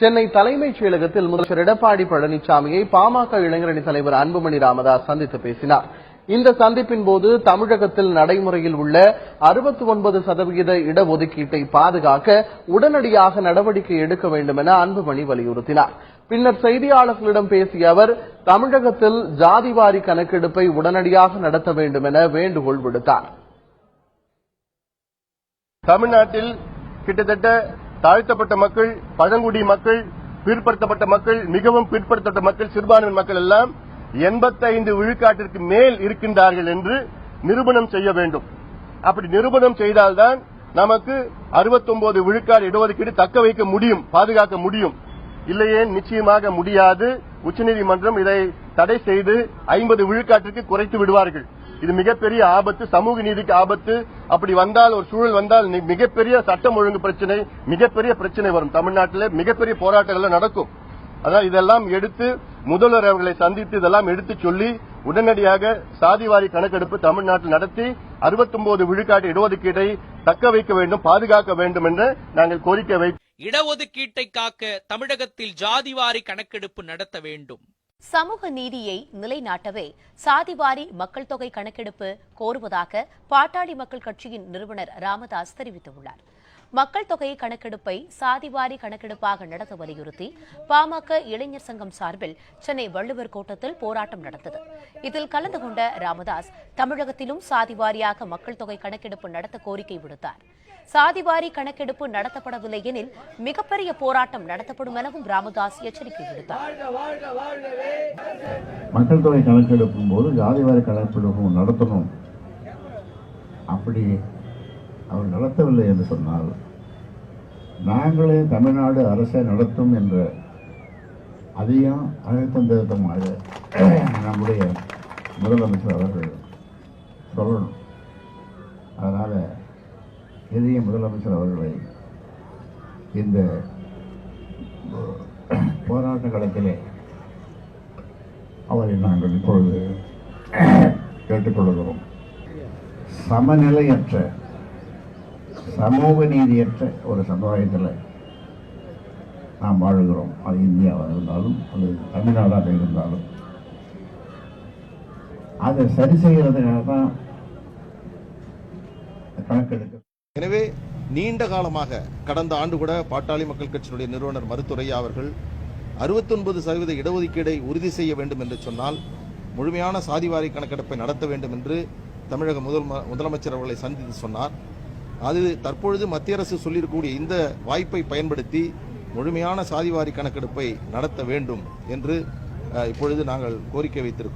சென்னை தலைமைச் செயலகத்தில் முதலமைச்சர் எடப்பாடி பழனிசாமியை பாமக இளைஞரணி தலைவர் அன்புமணி ராமதாஸ் சந்தித்து பேசினார். இந்த சந்திப்பின் போது தமிழகத்தில் நடைமுறையில் உள்ள அறுபத்தி ஒன்பது சதவிகித இடஒதுக்கீட்டை பாதுகாக்க உடனடியாக நடவடிக்கை எடுக்க வேண்டும் என அன்புமணி வலியுறுத்தினார். பின்னர் செய்தியாளர்களிடம் பேசிய அவர் தமிழகத்தில் ஜாதிவாரி கணக்கெடுப்பை உடனடியாக நடத்த வேண்டும் என வேண்டுகோள் விடுத்தார். தமிழ்நாட்டில் கிட்டத்தட்ட தாழ்த்தப்பட்ட மக்கள் பழங்குடி மக்கள் பிற்படுத்தப்பட்ட மக்கள் மிகவும் பிற்படுத்தப்பட்ட மக்கள் சிறுபான்மை மக்கள் எல்லாம் எண்பத்தைந்து விழுக்காட்டிற்கு மேல் இருக்கின்றார்கள் என்று நிரூபணம் செய்ய வேண்டும். அப்படி நிரூபணம் செய்தால்தான் நமக்கு 69 விழுக்காடு இடஒதுக்கீடு தக்க வைக்க முடியும் பாதுகாக்க முடியும். இல்லையே நிச்சயமாக முடியாது. உச்சநீதிமன்றம் இதை தடை செய்து ஐம்பது விழுக்காட்டிற்கு குறைத்து விடுவார்கள். இது மிகப்பெரிய ஆபத்து சமூக நீதிக்கு ஆபத்து. அப்படி வந்தால் ஒரு சூழல் வந்தால் மிகப்பெரிய சட்டம் ஒழுங்கு பிரச்சனை மிகப்பெரிய பிரச்சனை வரும் தமிழ்நாட்டில் மிகப்பெரிய போராட்டங்கள் நடக்கும். அதான் இதெல்லாம் எடுத்து முதல்வர் அவர்களை சந்தித்து இதெல்லாம் எடுத்து சொல்லி உடனடியாக சாதிவாரி கணக்கெடுப்பு தமிழ்நாட்டில் நடத்தி 69 விழுக்காட்டு இடஒதுக்கீட்டை தக்க வைக்க வேண்டும் பாதுகாக்க வேண்டும் என்று நாங்கள் கோரிக்கை வைத்தோம் இடஒதுக்கீட்டை காக்க தமிழகத்தில் ஜாதிவாரி கணக்கெடுப்பு நடத்த வேண்டும். சமூக நீதியை நிலைநாட்டவே சாதிவாரி மக்கள் தொகை கணக்கெடுப்பு கோருவதாக பாட்டாளி மக்கள் கட்சியின் நிறுவனர் ராமதாஸ் தெரிவித்துள்ளார். மக்கள் தொகை கணக்கெடுப்பை சாதிவாரி கணக்கெடுப்பாக நடத்த வலியுறுத்தி பாமக இளைஞர் சங்கம் சார்பில் சென்னை வள்ளுவர் கோட்டத்தில் போராட்டம் நடந்தது. இதில் கலந்து கொண்ட ராமதாஸ் தமிழகத்திலும் சாதிவாரியாக மக்கள் தொகை கணக்கெடுப்பு நடத்த கோரிக்கை விடுத்தார். சாதிவாரி கணக்கெடுப்பு நடத்தப்படவில்லை எனில் மிகப்பெரிய போராட்டம் நடத்தப்படும் எனவும் ராமதாஸ் எச்சரிக்கை விடுத்தார். மக்கள் தொகை கணக்கெடுப்பும் போது சாதிவாரி கணக்கெடுப்பு நடத்தணும். அப்படி அவர் நடத்தவில்லை என்று சொன்னால் நாங்களே தமிழ்நாடு அரசை நடத்தும் என்ற அதிகம் அழுத்தம் திருத்தமாக நம்முடைய முதலமைச்சர் அவர்கள் சொல்லணும். அதனால் இதைய முதலமைச்சர் அவர்களை இந்த போராட்ட களத்திலே அவரை நாங்கள் இப்பொழுது கேட்டுக்கொள்கிறோம். சமநிலையற்ற சமூக நீதியற்ற ஒரு சமுதாயத்தில் நாம் வாழுகிறோம். அது இந்தியாவாக இருந்தாலும் அது தமிழ்நாடாக இருந்தாலும். அதை சரி செய்கிறதுக்காக தான் கணக்கெடுக்க எனவே நீண்ட காலமாக கடந்த ஆண்டு கூட பாட்டாளி மக்கள் கட்சியினுடைய நிறுவனர் மருத்துரையா அவர்கள் 69% சதவீத இடஒதுக்கீடை உறுதி செய்ய வேண்டும் என்று சொன்னால் முழுமையான சாதிவாரி கணக்கெடுப்பை நடத்த வேண்டும் என்று தமிழக முதல் முதலமைச்சர் அவர்களை சந்தித்து சொன்னார். அது தற்பொழுது மத்திய அரசு சொல்லியிருக்கக்கூடிய இந்த வாய்ப்பை பயன்படுத்தி முழுமையான சாதிவாரி கணக்கெடுப்பை நடத்த வேண்டும் என்று இப்பொழுது நாங்கள் கோரிக்கை வைத்திருக்கிறோம்.